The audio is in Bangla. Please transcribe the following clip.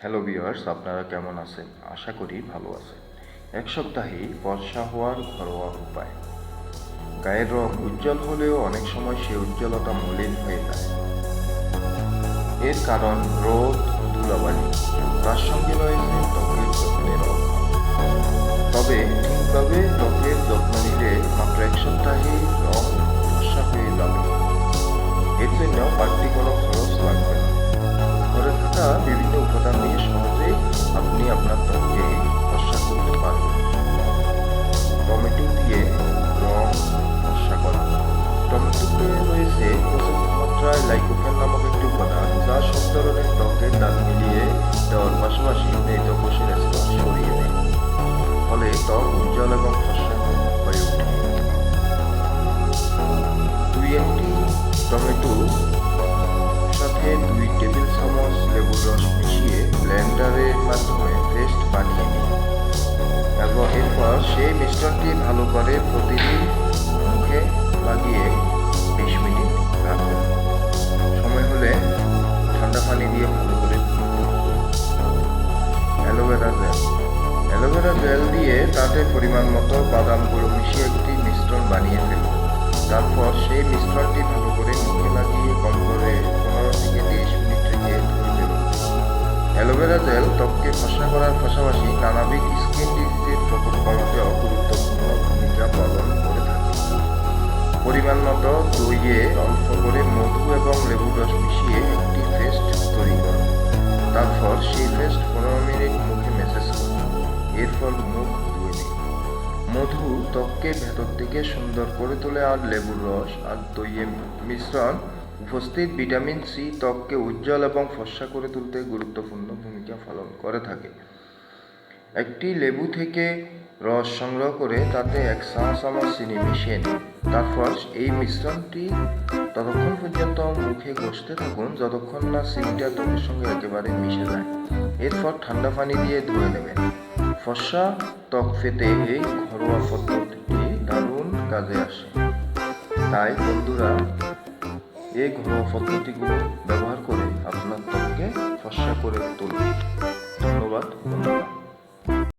হ্যালো ভিউয়ার্স আপনারা কেমন আছেন? আশা করি ভালো আছেন। এক সপ্তাহে বর্ষা হওয়ার ঘরোয়া উপায়। গায়ের রং উজ্জ্বল হলেও অনেক সময় সে উজ্জ্বলতা মলিন হয়ে যায়। এর কারণ রোদ, ধুলাবালি তার সঙ্গে রয়েছে ত্বকের যত্নের তবে ঠিকভাবে ত্বকের যত্ন নিলে মাত্র এক সপ্তাহে রং ফর্সা হয়ে যাবে। এর জন্য বাড়তি ত্বক উজ্জ্বল এবং ফর্সা হয়ে ওঠে। দুই একটি টমেটো সাথে দুই টেবিল চামচ লেবুর রস মিশিয়ে ব্লেন্ডারের মাধ্যমে পেস্ট বানিয়ে নিন। এবং এরপর সেই মিশ্রণটি ভালো করে প্রতিদিন মুখে লাগিয়ে বিশ মিনিট রাখুন। সময় হলে ঠান্ডা পানি দিয়ে ভালো করে অ্যালোভেরা জেল। অ্যালোভেরা জেল দিয়ে তাতে পরিমাণ মতো বাদাম গুঁড়ো মিশিয়ে একটি মিশ্রণ বানিয়ে ফেলুন তারপর সেই মিশ্রণটি ভালো করে মুখে লাগিয়ে কম করে পনেরো থেকে তিরিশ মিনিট রেখে ধুয়ে দেবেন অ্যালোভেরা জেল ত্বককে ফসা করার পাশাপাশি নানাবিধ স্কিন ডিজিজের প্রকোপ কমাতেও গুরুত্বপূর্ণ ভূমিকা পালন করে থাকে। পরিমাণ মতো দইয়ে অল্প করে মধু এবং লেবুর রস মিশিয়ে একটি পেস্ট তৈরি করুন তারপর সেই পেস্ট পনেরো মিনিট এরপর মুখ ধুয়ে নিন মধু ত্বককে ভেতর থেকে সুন্দর করে তোলে আর লেবুর রস আর দইয়ের মিশ্রণ। উপস্থিত ভিটামিন সি ত্বককে উজ্জ্বল এবং ফর্সা করে তুলতে গুরুত্বপূর্ণ ভূমিকা পালন করে থাকে। একটি লেবু থেকে রস সংগ্রহ করে তাতে এক চামচ চিনি মিশিয়ে নিন। তারপর এই মিশ্রণটি ততক্ষণ পর্যন্ত মুখে ঘষতে থাকুন যতক্ষণ না চিনিটা ত্বকের সঙ্গে একেবারে মিশে যায়। এরপর ঠান্ডা পানি দিয়ে ধুয়ে নেবেন। ফর্সা ত্বক পেতে এই ঘরোয়া পদ্ধতিটি দারুণ কাজে আসে। তাই বন্ধুরা, এই ঘরোয়া পদ্ধতিগুলো ব্যবহার করে আপনার ত্বককে ফসা করে তুলুন।